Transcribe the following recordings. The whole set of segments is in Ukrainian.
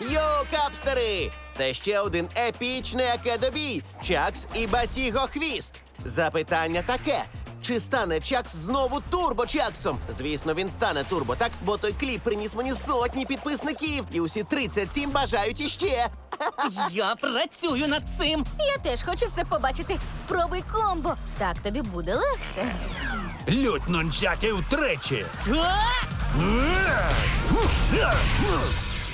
Йоу, капстери! Це ще один епічний акедобій Чакс і Батіго Хвіст. Запитання таке: чи стане Чакс знову турбо-чаксом? Звісно, він стане турбо, так? Бо той кліп приніс мені сотні підписників, і усі 37 бажають іще. Я працюю над цим. Я теж хочу це побачити. Спробуй комбо. Так тобі буде легше. Лють нунчаків тричі.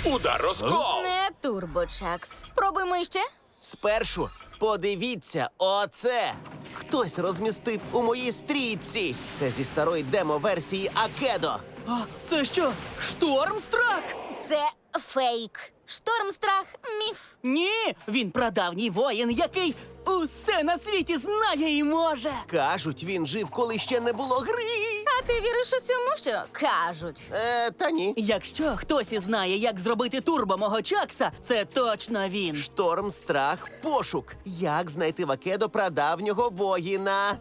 Удар розкол! Не турбочакс. Спробуймо іще. Спершу подивіться, оце. Хтось розмістив у моїй стрічці. Це зі старої демо-версії Акедо. А, це що? Штормстрах? Це фейк. Штормстрах міф. Ні, він прадавній воїн, який усе на світі знає і може. Кажуть, він жив, коли ще не було гри. Ти віриш усьому, що кажуть? Е, та ні. Якщо хтось і знає, як зробити турбо мого Чакса, це точно він. Шторм, страх, пошук. Як знайти в Акедо прадавнього воїна?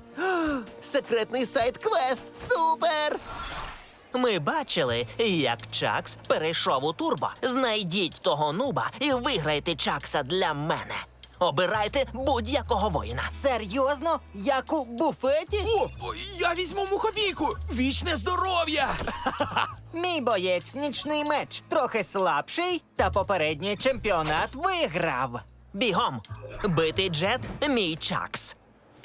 Секретний сайт квест. Супер! Ми бачили, як Чакс перейшов у турбо. Знайдіть того нуба і виграйте Чакса для мене. Обирайте будь-якого воїна. Серйозно? Як у буфеті? О, я візьму мухобійку! Вічне здоров'я! Мій боєць нічний меч трохи слабший, та попередній чемпіонат виграв. Бігом! Битий джет мій Чакс.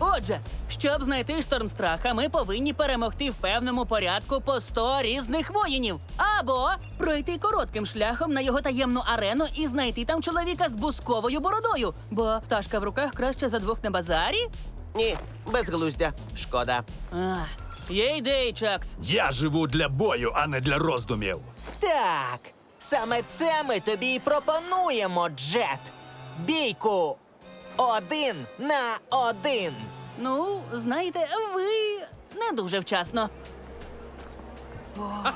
Отже, щоб знайти штормстраха, ми повинні перемогти в певному порядку по 100 різних воїнів. Або пройти коротким шляхом на його таємну арену і знайти там чоловіка з бусковою бородою. Бо пташка в руках краще за двох на базарі. Ні, безглуздя. Шкода. Є ідеї, Чакс. Я живу для бою, а не для роздумів. Так, саме це ми тобі й пропонуємо, Джет. Бійку один на один. Ну, знаєте, ви не дуже вчасно.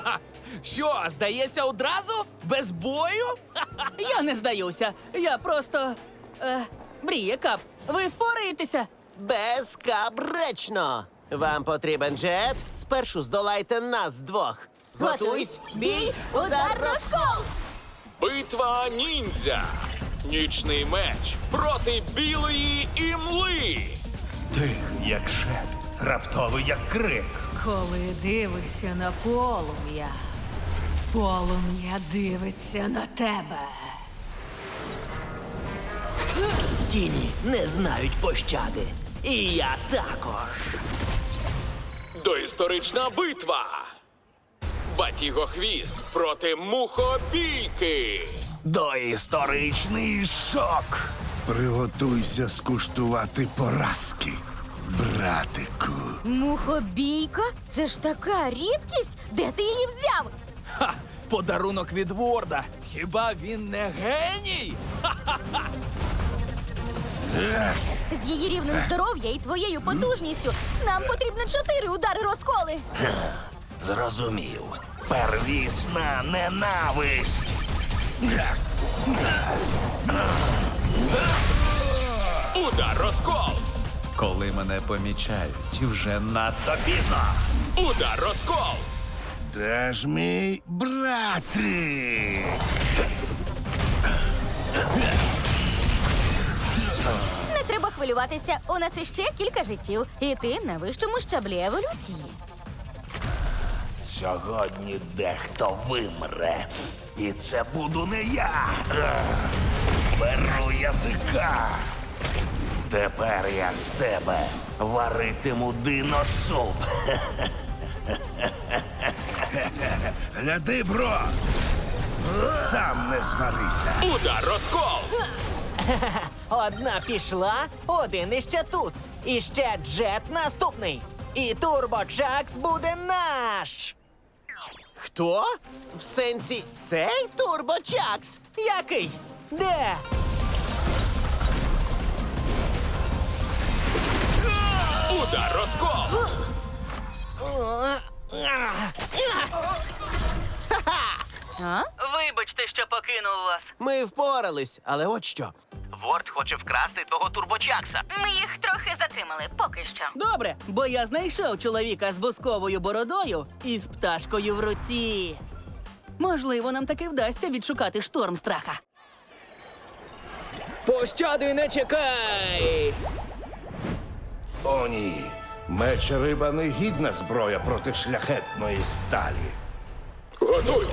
Що, здається, одразу? Без бою? Я не здаюся. Я просто. Е, Бріє, кап, ви впораєтеся? Безкабречно. Вам потрібен джет? Спершу здолайте нас двох. Готуйсь, бій, удар, розкол! Битва ніндзя! Нічний меч проти білої імли! Тихий, як шепіт, раптовий, як крик. Коли дивишся на полум'я, полум'я дивиться на тебе. Тіні не знають пощади. І я також. Доісторична битва! Батіго хвіст проти мухобійки! Доісторичний шок. Приготуйся скуштувати поразки, братику. Мухобійка? Це ж така рідкість. Де ти її взяв? Ха! Подарунок від Ворда. Хіба він не геній? З її рівнем здоров'я і твоєю потужністю нам потрібно чотири удари розколи. Зрозумів. Первісна ненависть. Удар розкол! Коли мене помічають, вже надто пізно. Удар розкол! Де ж мій братик? Не треба хвилюватися. У нас іще кілька життів, і ти на вищому щаблі еволюції. Сьогодні дехто вимре. І це буду не я. Беру язика. Тепер я з тебе варитиму диносуп. Гляди, бро! Сам не сварися. Удар розкол! Одна пішла, один іще тут. І ще Джет наступний. І Турбо Чакс буде наш. Хто? В сенсі цей турбочакс? Який? Де? Удар розкол! Вибачте, що покинув вас. Ми впорались, але от що. Ворд хоче вкрасти твого турбочакса. Ми їх трохи затримали, поки що. Добре, бо я знайшов чоловіка з бусковою бородою і з пташкою в руці. Можливо, нам таки вдасться відшукати шторм страха. Пощади не чекай! О, ні. Меч риба не гідна зброя проти шляхетної сталі. Готуй!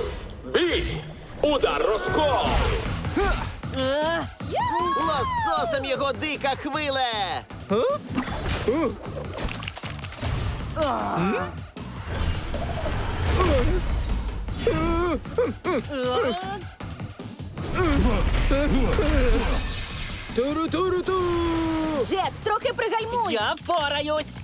Бій! Удар розкол! Лососем його дика хвиле! Туру-туру-ту! Джет, трохи пригальмуй! Я впораюсь!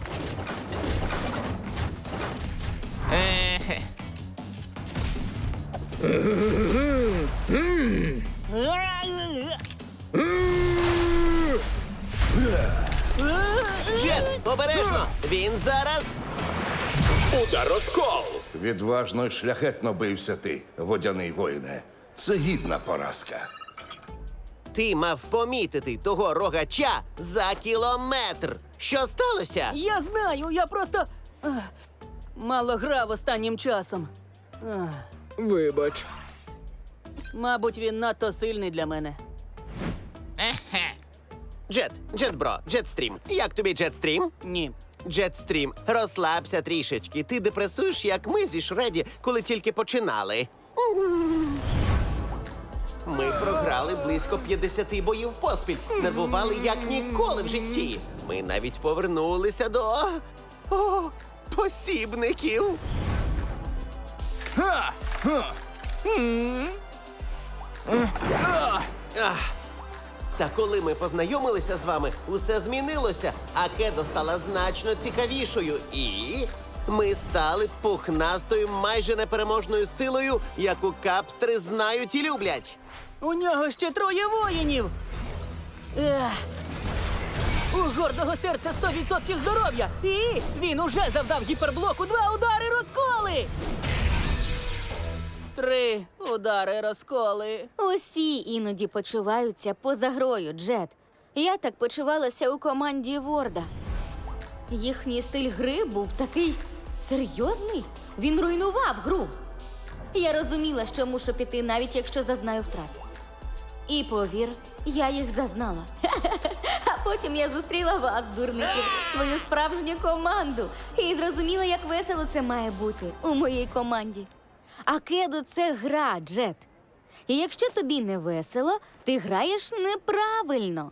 Джет, обережно! Він зараз. Удар розкол! Відважно й шляхетно бився ти, водяний воїне. Це гідна поразка. Ти мав помітити того рогача за кілометр. Що сталося? Я знаю, я просто. ах, мало грав останнім часом. Ах, Вибач. мабуть, він надто сильний для мене. Джет, Джетбро, Джетстрім. Як тобі Джетстрім? Ні. Джетстрім, розслабся трішечки. Ти депресуєш, як ми зі Шреді, коли тільки починали. Ми програли близько 50 боїв поспіль. Нервували як ніколи в житті. Ми навіть повернулися до о, посібників. Ах. Та коли ми познайомилися з вами, усе змінилося, а кедо стала значно цікавішою. І ми стали пухнастою, майже непереможною силою, яку капстери знають і люблять. У нього ще троє воїнів. Ех. У гордого серця 100% здоров'я. І він уже завдав гіперблоку два удари розколи. Три удари розколи. Усі іноді почуваються поза грою, Джет. Я так почувалася у команді Ворда. Їхній стиль гри був такий серйозний. Він руйнував гру. Я розуміла, що мушу піти, навіть якщо зазнаю втрат. І повір, я їх зазнала. А потім я зустріла вас, дурників, свою справжню команду, і зрозуміла, як весело це має бути у моїй команді. А кеду це гра, Джет. І якщо тобі не весело, ти граєш неправильно.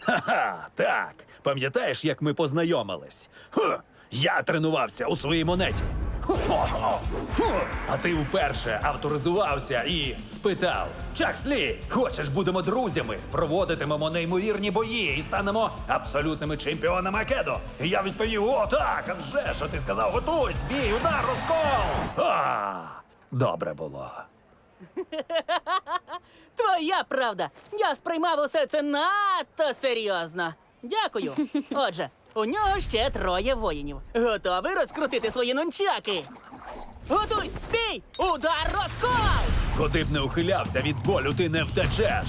Ха, так. Пам'ятаєш, як ми познайомились? Ху, я тренувався у своїй монеті. А ти вперше авторизувався і спитав: Чакслі, хочеш будемо друзями? Проводитимемо неймовірні бої і станемо абсолютними чемпіонами Акедо. І я відповів: О, так, а вже а ти сказав, готуйсь, бій, удар, розкол. А, добре було. Твоя правда. Я сприймав усе це надто серйозно. Дякую. Отже, у нього ще троє воїнів. Готовий розкрутити свої нунчаки. Готуйсь! Бій! Удар розкол! Куди б не ухилявся від болю, ти не втечеш.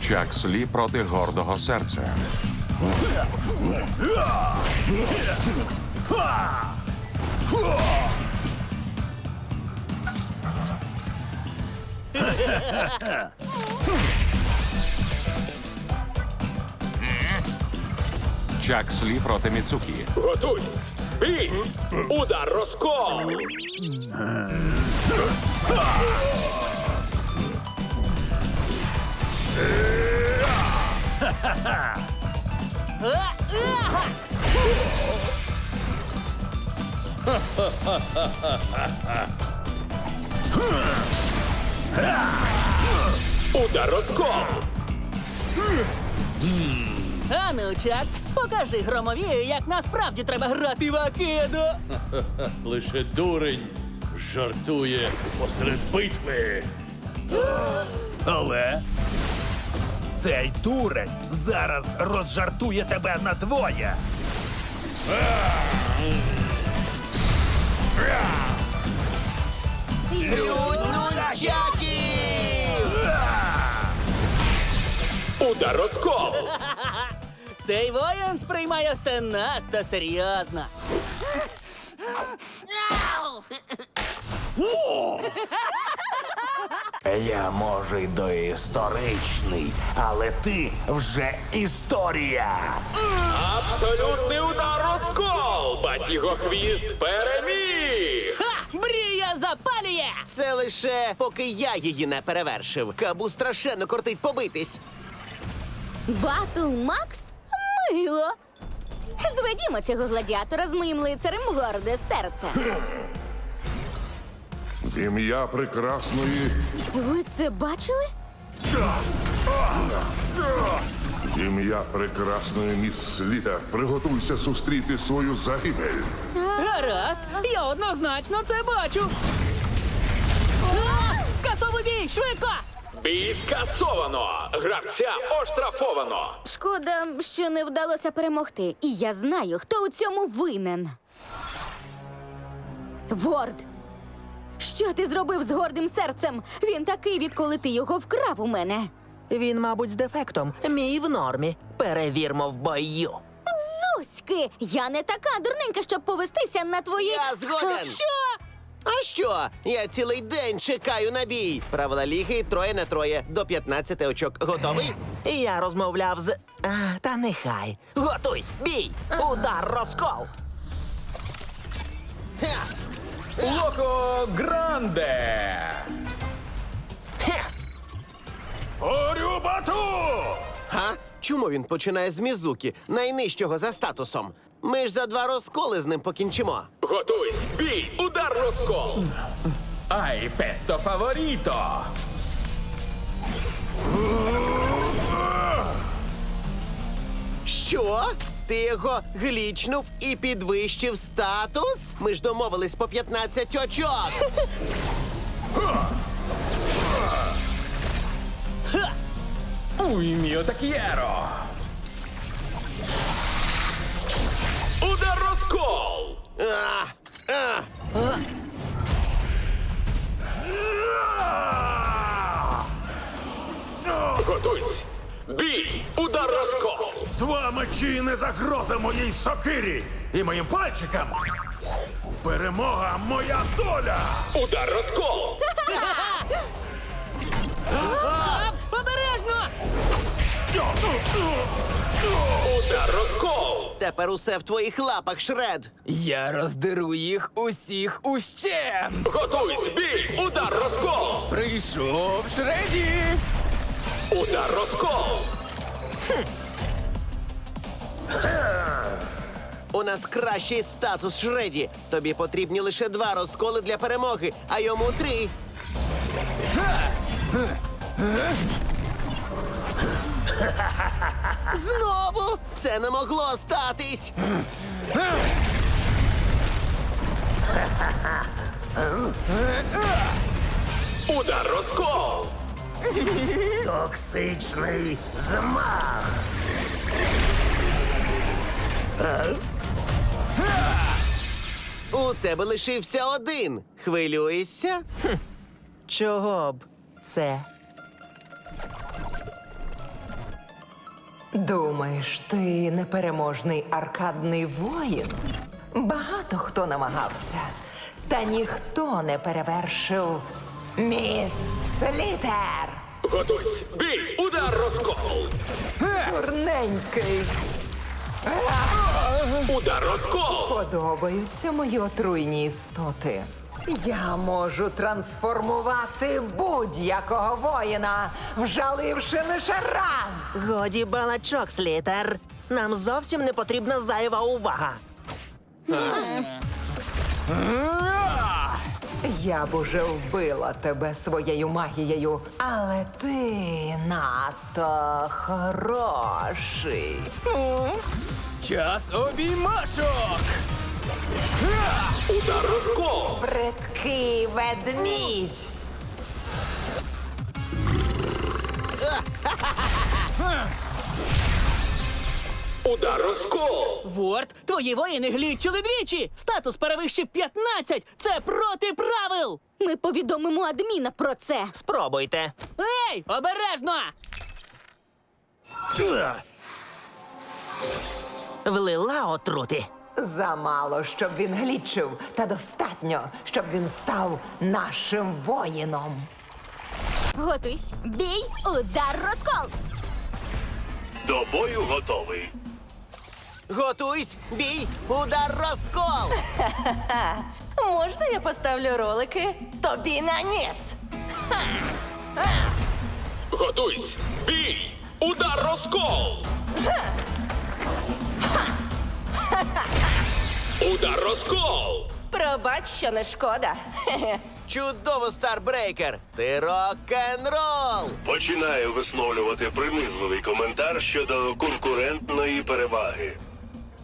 Чак Слі проти гордого серця. Чак Слі проти Міцукі. Готуй! Бій! Удар розкол! Удар розкол! А ну, Чакс, покажи громовію, як насправді треба грати в Акедо. Лише дурень жартує посеред битви. Але цей дурень зараз розжартує тебе на двоє. Нунчаки! Удар розкол! Цей воїн сприймає все надто серйозно. Я може й доісторичний, але ти вже історія. Абсолютний удар розкол! Батігохвіст переміг! Ха! Мрія запалює! Це лише поки я її не перевершив. Кабу страшенно кортить побитись. Батл Макс? Мило. Зведімо цього гладіатора з моїм лицарем в горде серце. В ім'я прекрасної, Ви це бачили? в ім'я прекрасної міс Слітер, приготуйся зустріти свою загибель. Гаразд, я однозначно це бачу. А! Скасовуй бій, швидко! Бій скасовано! Гравця оштрафовано! Шкода, що не вдалося перемогти. І я знаю, хто у цьому винен. Ворд! Що ти зробив з гордим серцем? Він такий, відколи ти його вкрав у мене. Він, мабуть, з дефектом. Мій в нормі. Перевірмо в бою. Зуськи! Я не така дурненька, щоб повестися на твої. Я згоден. Що? А що? Я цілий день чекаю на бій. Правила ліги троє на троє до 15 очок. Готовий? Я розмовляв з. А, та нехай. Готуйсь, бій! Удар розкол! Ха! Локо Гранде! Орюбату! Га? Чому він починає з Мізуки, найнижчого за статусом? Ми ж за два розколи з ним покінчимо. Готуйсь! Бій! Удар розкол! Ай, песто фаворіто! Що? Ти його глічнув і підвищив статус? Ми ж домовились по 15 очок. Уй, міо так'єро! Готуйсь! Бій! Удар розкол! Два мечі не загроза моїй сокирі і моїм пальчикам. Перемога моя доля! Удар розкол! А, обережно! Удар розкол! Тепер усе в твоїх лапах, Шред. Я роздеру їх усіх ущент! Готуйсь! Бій! Удар розкол! Прийшов Шреді! Удар розкол! У нас кращий статус Шреді. Тобі потрібні лише два розколи для перемоги, а йому три. Знову це не могло статись. Удар розкол! Токсичний змах! У тебе лишився один. Хвилюєшся? Чого б це? Думаєш, ти непереможний аркадний воїн? Багато хто намагався, та ніхто не перевершив міс Літер. Готуйсь! Бій! Удар розкол! Дурненький. Удар розкол! Подобаються мої отруйні істоти. Я можу трансформувати будь-якого воїна, вжаливши лише раз. Годі балачок, слітер. Нам зовсім не потрібна зайва увага. Я б уже вбила тебе своєю магією, але ти надто хороший. Час обіймашок! Удар розкол! Бридкий ведмідь. Удар розкол! Ворд, твої воїни глічили двічі! Статус перевищив 15! Це проти правил! Ми повідомимо адміна про це. Спробуйте. Ей, обережно! Влила отрути. Замало, щоб він глічив, та достатньо, щоб він став нашим воїном. Готуйсь, бій, удар, розкол! До бою готовий. Готуйсь, бій, удар, розкол! Можна я поставлю ролики тобі на ніс? Готуйсь! Бій! Удар розкол! Удар розкол! Пробач, що не шкода. Чудово, Старбрейкер! Ти рок-н-рол! Починаю висловлювати принизливий коментар щодо конкурентної переваги.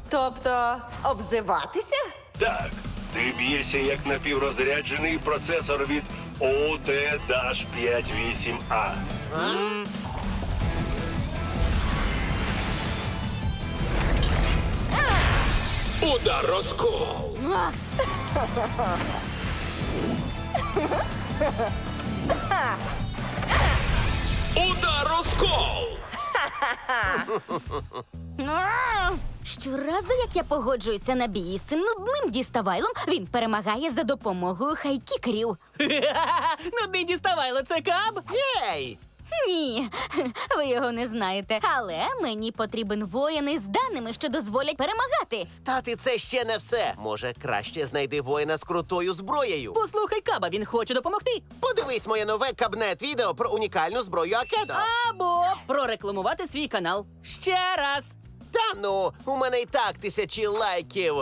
Тобто, обзиватися? Так, ти б'єшся як напіврозряджений процесор від OT-58A. Удар розкол! Удар розкол! А! Щоразу, як я погоджуюся на бій з цим нудним діставайлом, він перемагає за допомогою хайкікерів. Нудний діставайло, це каб? Єй! Ні, ви його не знаєте. Але мені потрібен воїн із даними, що дозволять перемагати. Стати це ще не все. Може, краще знайди воїна з крутою зброєю. Послухай каба, він хоче допомогти. Подивись моє нове кабнет відео про унікальну зброю Акедо. Або прорекламувати свій канал. Ще раз. Та ну, у мене і так тисячі лайків.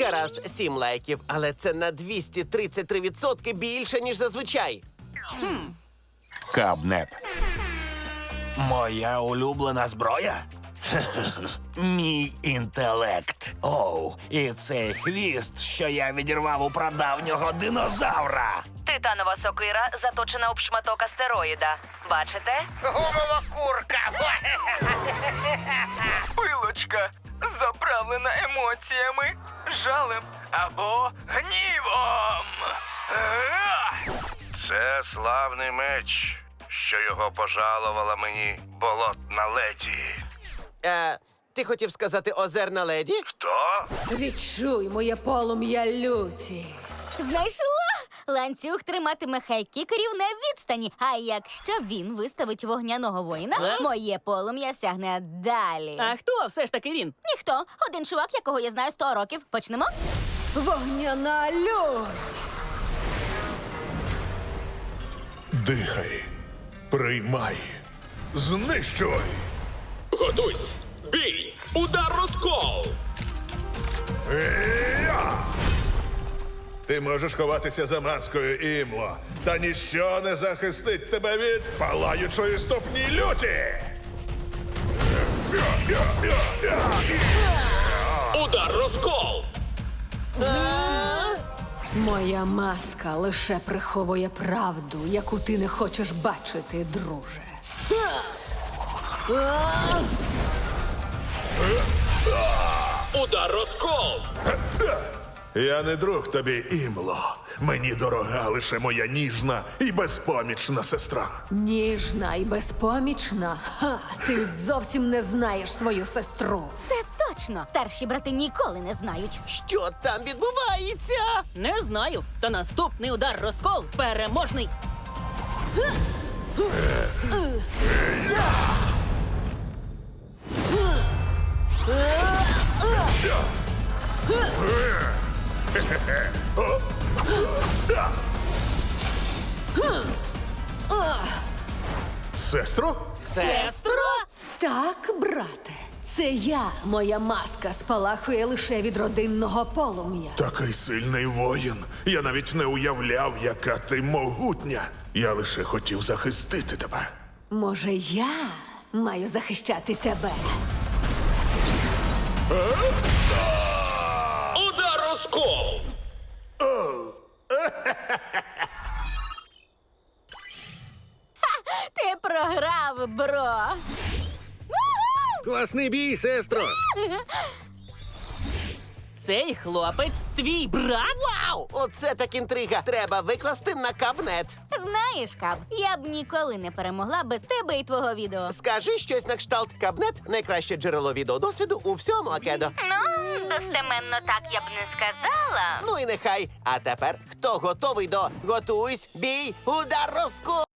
Гаразд, сім лайків, але це на 233% більше, ніж зазвичай. Кабнет. Моя улюблена зброя? Мій інтелект. Оу, і цей хвіст, що я відірвав у прадавнього динозавра. Титанова сокира заточена об шматок астероїда. Бачите? Гумова курка! Пилочка, заправлена емоціями, жалем або гнівом. Це славний меч, що його пожалувала мені болотна леді. Е, ти хотів сказати озерна леді? Хто? Відчуй моє полум'я люті. Знайшла! Ланцюг триматиме хайкікерів на відстані. А якщо він виставить вогняного воїна, Е? моє полум'я сягне далі. А хто все ж таки він? Ніхто, один чувак, якого я знаю 100 років. Почнемо? Вогняна лють! Дихай, приймай, знищуй. Готуйсь! Бій! Удар розкол! Я! Ти можеш ховатися за маскою, Імло, та ніщо не захистить тебе від палаючої стопні люті. Удар розкол! Моя маска лише приховує правду, яку ти не хочеш бачити, друже. Удар розкол! Я не друг тобі, Імло. Мені дорога лише моя ніжна і безпомічна сестра. Ніжна і безпомічна. Ха, ти зовсім не знаєш свою сестру. Це точно. Старші брати ніколи не знають. Що там відбувається? Не знаю. Та наступний удар розкол переможний. Сестро? Сестро? Так, брате, це я. Моя маска спалахує лише від родинного полум'я. Такий сильний воїн. Я навіть не уявляв, яка ти могутня. Я лише хотів захистити тебе. Може, я маю захищати тебе? Удар розкол! Ти програв, бро. Класний бій, сестро! Цей хлопець твій брат? Вау! Оце так інтрига. Треба викласти на кабнет. Знаєш, Каб, я б ніколи не перемогла без тебе і твого відео. Скажи щось на кшталт кабнет найкраще джерело відеодосвіду у всьому Акедо. Ну, достеменно так я б не сказала. Ну і нехай. А тепер хто готовий до готуйсь, бій, удар розкол!